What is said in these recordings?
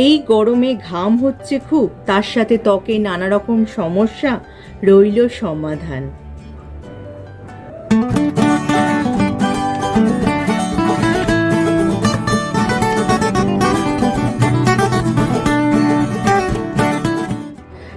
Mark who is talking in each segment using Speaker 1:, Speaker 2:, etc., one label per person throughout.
Speaker 1: এই গরমে ঘাম হচ্ছে খুব তার সাথে ত্বকে নানা রকম সমস্যা রইল সমাধান।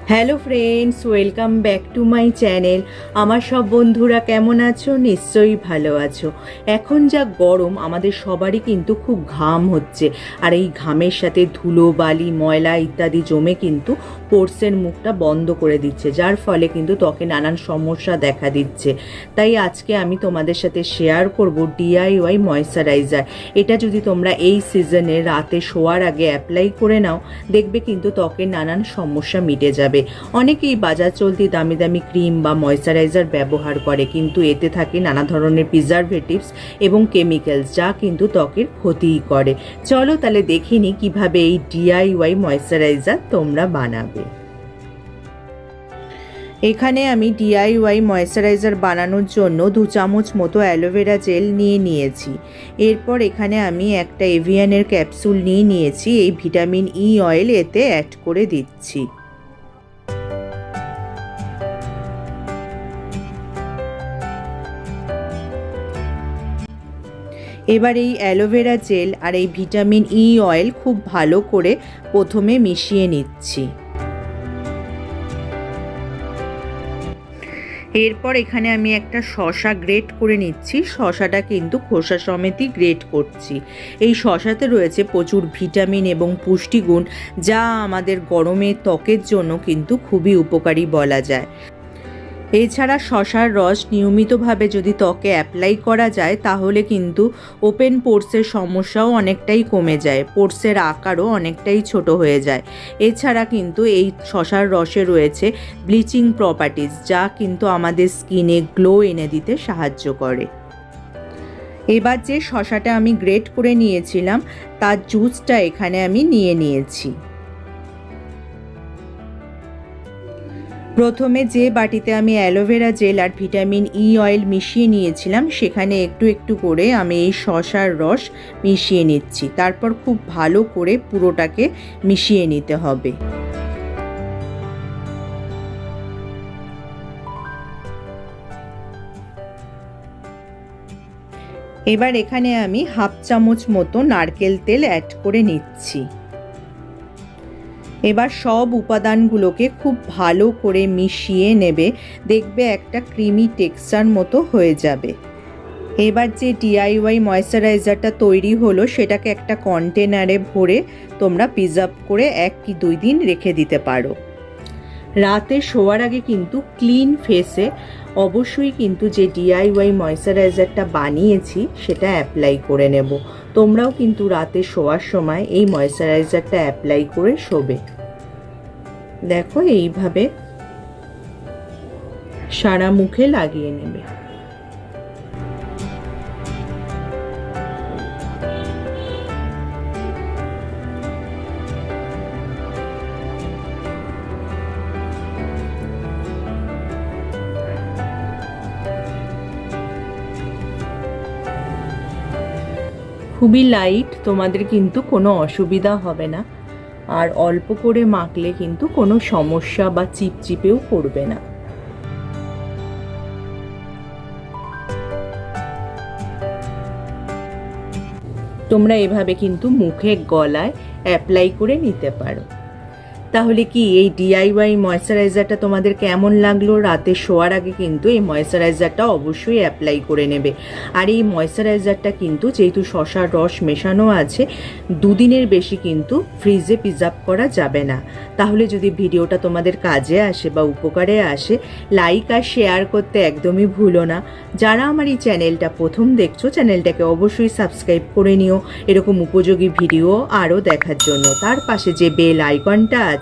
Speaker 1: Hello friends, welcome back to my channel. আমার সব বন্ধুরা কেমন আছো? নিশ্চয়ই ভালো আছো। এখন যা গরম, আমাদের সবারই কিন্তু খুব ঘাম হচ্ছে। আর এই ঘামের সাথে ধুলো, বালি, ময়লা ইত্যাদি জমে কিন্তু পোর্সের মুখটা বন্ধ করে দিচ্ছে। যার ফলে কিন্তু ত্বকে নানান সমস্যা দেখা দিচ্ছে। তাই আজকে আমি তোমাদের সাথে শেয়ার করব ডিআইওয়াই ময়শ্চারাইজার। এটা যদি তোমরা এই সিজনে রাতে শোয়ার আগে অ্যাপ্লাই করে নাও, দেখবে কিন্তু ত্বকের নানান সমস্যা মিটে যাবে। অনেকেই বাজার চলতি দামি দামি ক্রিম বা ময়শ্চারাইজার ব্যবহার করে, কিন্তু এতে থাকে নানা ধরনের প্রিজারভেটিভস এবং কেমিক্যালস যা কিন্তু ত্বকের ক্ষতিই করে। চলো তাহলে দেখিনি কীভাবে এই ডিআইওয়াই ময়শ্চারাইজার তোমরা বানাবে। এখানে আমি ডিআইওয়াই ময়শ্চারাইজার বানানোর জন্য দু চামচ মতো অ্যালোভেরা জেল নিয়ে নিয়েছি। এরপর এখানে আমি একটা এভিয়ানের ক্যাপসুল নিয়ে নিয়েছি, এই ভিটামিন ই অয়েল এতে অ্যাড করে দিচ্ছি। এবার এই অ্যালোভেরা জেল আর এই ভিটামিন ই অয়েল খুব ভালো করে প্রথমে মিশিয়ে নিচ্ছি। এরপর এখানে আমি একটা শশা গ্রেট করে নিচ্ছি। শশাটা কিন্তু খোসা সমেতই গ্রেট করছি। এই শশাতে রয়েছে প্রচুর ভিটামিন এবং পুষ্টিগুণ, যা আমাদের গরমে ত্বকের জন্য কিন্তু খুবই উপকারী বলা যায়। এছাড়া শশার রস নিয়মিতভাবে যদি ত্বকে অ্যাপ্লাই করা যায়, তাহলে কিন্তু ওপেন পোর্সের সমস্যাও অনেকটাই কমে যায়। পোর্সের আকারও অনেকটাই ছোট হয়ে যায়। এছাড়া কিন্তু এই শশার রসে রয়েছে ব্লিচিং প্রপার্টিজ যা কিন্তু আমাদের স্কিনে গ্লো এনে দিতে সাহায্য করে। এবার যে শশাটা আমি গ্রেট করে নিয়েছিলাম, তার জুসটা এখানে আমি নিয়ে নিয়েছি। প্রথমে যে বাটিতে আমি অ্যালোভেরা জেল আর ভিটামিন ই অয়েল মিশিয়ে নিয়েছিলাম, সেখানে একটু একটু করে আমি এই শশার রস মিশিয়ে নিচ্ছি। তারপর খুব ভালো করে পুরোটাকে মিশিয়ে নিতে হবে। এবার এখানে আমি হাফ চামচ মতো নারকেল তেল অ্যাড করে নিচ্ছি। এবার সব উপাদানগুলোকে খুব ভালো করে মিশিয়ে নেবে, দেখবে একটা ক্রিমি টেক্সচার মতো হয়ে যাবে। এবার যে ডিআইওয়াই ময়শ্চারাইজারটা তৈরি হলো, সেটাকে একটা কন্টেনারে ভরে তোমরা প্রিজার্ভ করে এক কি দুই দিন রেখে দিতে পারো। রাতে শোয়ার আগে কিন্তু ক্লিন ফেসে অবশ্যই কিন্তু যে ডিআইওয়াই ময়শ্চারাইজারটা বানিয়েছি, সেটা অ্যাপ্লাই করে নেব। তোমরাও কিন্তু রাতে শোয়ার সময় এই ময়েশ্চারাইজারটা অ্যাপ্লাই করে শোবে। দেখো এইভাবে সারা মুখে লাগিয়ে নেবে। খুবই লাইট তোমাদের কিন্তু কোনো অসুবিধা হবে না। আর অল্প করে মাখলে কিন্তু কোনো সমস্যা বা চিপচিপেও পড়বে না। তোমরা এভাবে কিন্তু মুখে গলায় অ্যাপ্লাই করে নিতে পারো। তাহলে কি এই ডিআইওয়াই ময়শ্চারাইজারটা তোমাদের কেমন লাগল? রাতে শোয়ার আগে কিন্তু এই ময়শ্চারাইজারটা অবশ্যই অ্যাপ্লাই করে নেবে। আর এই ময়শ্চারাইজারটা কিন্তু যেহেতু শশার রস মেশানো আছে, দুদিনের বেশি কিন্তু ফ্রিজে প্রিজার্ভ করা যাবে না। তাহলে যদি ভিডিওটা তোমাদের কাজে আসে বা উপকারে আসে লাইক আর শেয়ার করতে একদমই ভুলো না। যারা আমার এই চ্যানেলটা প্রথম দেখছ চ্যানেলটাকে অবশ্যই সাবস্ক্রাইব করে নিও। এরকম উপযোগী ভিডিও আরও দেখার জন্য। তার পাশে যে বেল আইকনটা আছে